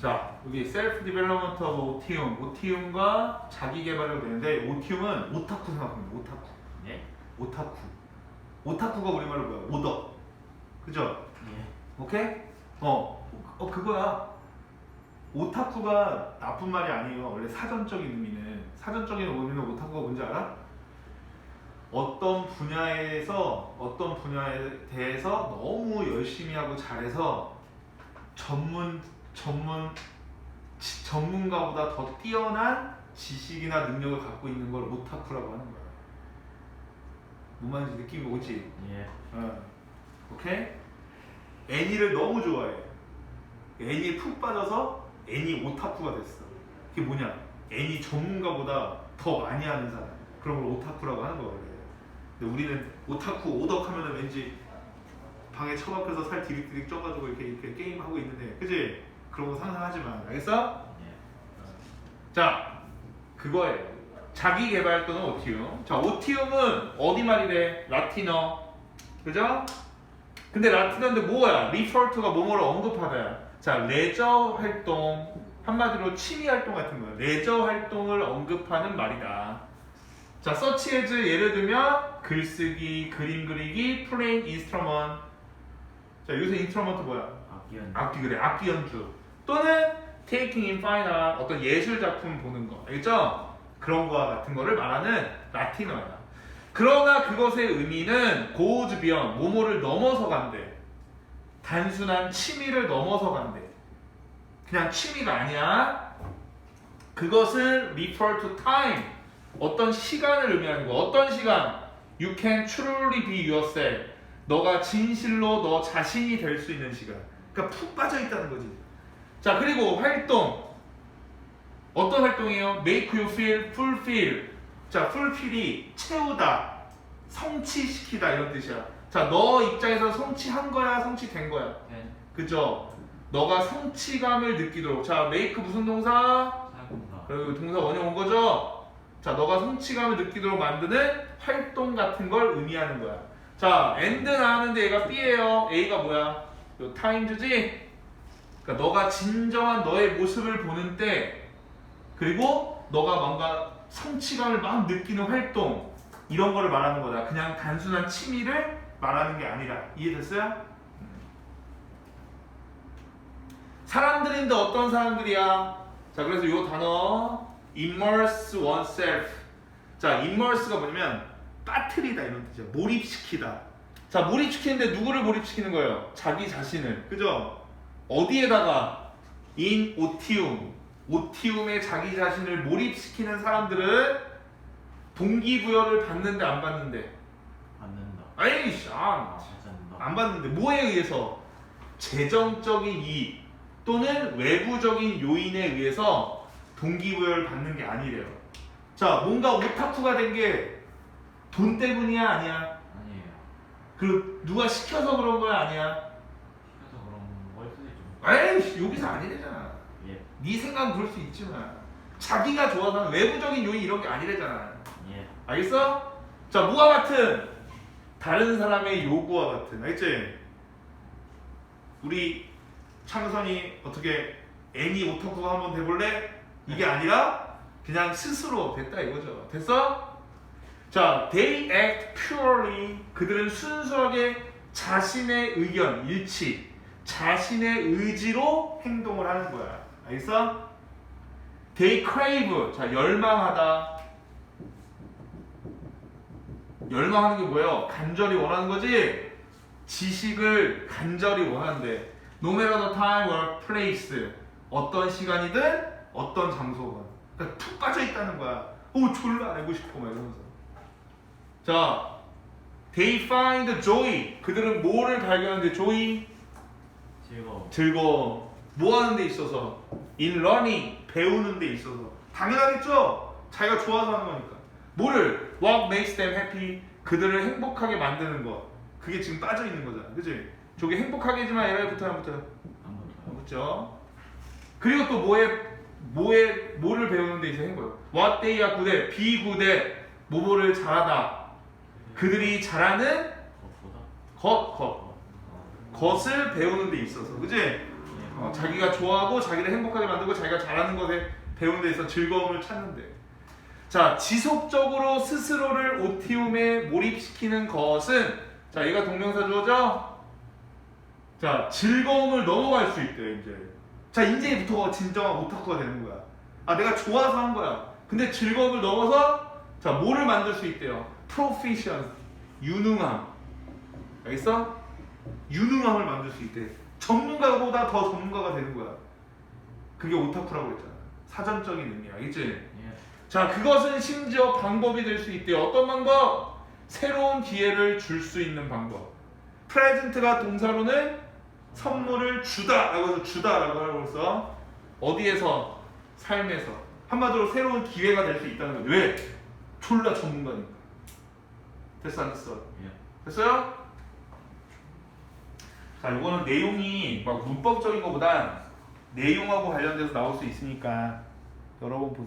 자 여기 셀프 디벨롭먼트 오브 오티움 오티움과 자기 개발을 되는데 오티움은 오타쿠 생각합니다. 오타쿠. 예? 오타쿠. 오타쿠가 우리말로 뭐야? 오덕 그죠? 예. 오케이? 어, 어 그거야. 오타쿠가 나쁜 말이 아니에요. 원래 사전적인 의미는. 사전적인 의미는 오타쿠가 뭔지 알아? 어떤 분야에서 어떤 분야에 대해서 너무 열심히 하고 잘해서 전문 전문 지- 전문가보다 더 뛰어난 지식이나 능력을 갖고 있는 걸 오타쿠라고 하는 거야. 뭔 말인지 느낌이 오지? 예. 어. 오케이? 애니를 너무 좋아해. 애니에 푹 빠져서 애니 오타쿠가 됐어. 그게 뭐냐? 애니 전문가보다 더 많이 하는 사람. 그런 걸 오타쿠라고 하는 거야. 원래. 근데 우리는 오타쿠 오덕하면 은 왠지 방에 처박혀서 살 디릭디릭 쪄가지고 이렇게 이렇게 게임 하고 있는데, 그지? 그런 거 상상하지 마. 알겠어? 예. 자, 그거예요. 자기 개발 또는 오티움. 자, 오티움은 어디 말이래? 라틴어. 그죠? 근데 라틴어인데 뭐야? to가 뭐뭐를 언급하다. 자, 레저 활동. 한마디로 취미 활동 같은 거야. 레저 활동을 언급하는 말이다. 자, as 예를 들면 글쓰기, 그림 그리기, playing instrument. 자, 여기서 instrument 뭐야? 악기연. 악기 그래 악기 연주 또는 taking in fine art 어떤 예술 작품 보는 거. 알겠죠? 그런 거와 같은 거를 말하는 라틴어야 그러나 그것의 의미는 goes beyond 모모를 넘어서 간대. 단순한 취미를 넘어서 간대. 그냥 취미가 아니야. 그것을 refer to time. 어떤 시간을 의미하는 거. 어떤 시간? You can truly be yourself. 너가 진실로 너 자신이 될 수 있는 시간. 그러니까 푹 빠져 있다는 거지. 자 그리고 활동 어떤 활동이에요? Make you feel fulfill. 자 fulfill이 채우다, 성취시키다 이런 뜻이야. 자너 입장에서 성취한 거야, 성취된 거야. 예. 그죠? 너가 성취감을 느끼도록. 자 make 무슨 동사? 사용다. 그리고 동사 원형 온 거죠? 자, 너가 성취감을 느끼도록 만드는 활동 같은 걸 의미하는 거야. 자, and 나왔는데 얘가 B예요. A가 뭐야? 요 times지? 그러니까 너가 진정한 너의 모습을 보는 때 그리고 너가 뭔가 성취감을 막 느끼는 활동 이런 거를 말하는 거다. 그냥 단순한 취미를 말하는 게 아니라 이해됐어요? 사람들인데 어떤 사람들이야? 자, 그래서 이 단어 immerse oneself. 자, immerse가 뭐냐면 빠뜨리다 이런 뜻이야. 몰입시키다. 자, 몰입시키는데 누구를 몰입시키는 거예요? 자기 자신을. 그죠? 어디에다가 in otium. 오티움에 자기 자신을 몰입시키는 사람들은 동기부여를 받는데 안 받는데. 받는다. 아이씨, 아, 찾는다. 안 받는데 뭐에 의해서 재정적인 이익 또는 외부적인 요인에 의해서 동기부여를 받는 게 아니래요. 자, 뭔가 오타쿠가 된 게 돈 때문이야, 아니야? 아니에요. 그리고 누가 시켜서 그런 거야, 아니야? 그래서 그런 걸 수도 있죠. 에이씨, 여기서 아니래잖아. 예. 네 생각은 그럴 수 있지만 자기가 좋아하는 외부적인 요인 이런 게 아니래잖아. 예. 알겠어? 자, 무와 같은 다른 사람의 요구와 같은 알겠지? 우리 창선이 어떻게 애니 오타쿠가 한번 돼볼래? 이게 아니라 그냥 스스로 됐다 이거죠. 됐어? 자, they act purely 그들은 순수하게 자신의 의견, 일치, 자신의 의지로 행동을 하는 거야. 알겠어? they crave 자 열망하다 열망하는 게 뭐예요? 간절히 원하는 거지? 지식을 간절히 원한대. No matter the time or place. 어떤 시간이든 어떤 장소건. 그러니까 푹 빠져 있다는 거야. 오, 졸라 알고 싶어. 막 이러면서. 자, they find joy. 그들은 뭐를 발견하는데 joy? 즐거워. 즐거워. 뭐 하는 데 있어서? in learning. 배우는 데 있어서. 당연하겠죠? 자기가 좋아서 하는 거니까. 뭐를? What makes them happy? 그들을 행복하게 만드는 것. 그게 지금 빠져 있는 거잖아. 그지? 저게 행복하게지만 얘를 붙어요, 안 붙어요? 안 붙어요. 안 붙죠? 그리고 또 뭐에, 뭐에, 뭐를 배우는 데 있어 행복. What they are good at. be good at. 뭐뭐를 잘하다. 그들이 잘하는 그것보다. 것, 것. 어. 것을 배우는 데 있어서. 그지? 예. 어, 자기가 좋아하고 자기를 행복하게 만들고 자기가 잘하는 것에 배우는 데 있어 즐거움을 찾는데 자 지속적으로 스스로를 오티움에 몰입시키는 것은 자 얘가 동명사 주어죠 자 즐거움을 넘어갈 수 있대요 이제 자 이제부터 진정한 오타쿠가 되는 거야 아 내가 좋아서 한 거야 근데 즐거움을 넘어서 자 뭐를 만들 수 있대요 proficiency 유능함 알겠어? 유능함을 만들 수 있대 전문가보다 더 전문가가 되는 거야 그게 오타쿠라고 했잖아 사전적인 의미 알겠지? 예. 자, 그것은 심지어 방법이 될 수 있대요. 어떤 방법? 새로운 기회를 줄 수 있는 방법. 프레젠트가 동사로는 선물을 주다라고 해서 주다라고 하고 있어. 어디에서? 삶에서. 한마디로 새로운 기회가 될 수 있다는 거야. 왜? 졸라 전문가니까. 됐어, 안 됐어? 예. 됐어요? 자, 이거는 내용이 막 문법적인 것보단 내용하고 관련돼서 나올 수 있으니까 여러분 보세요.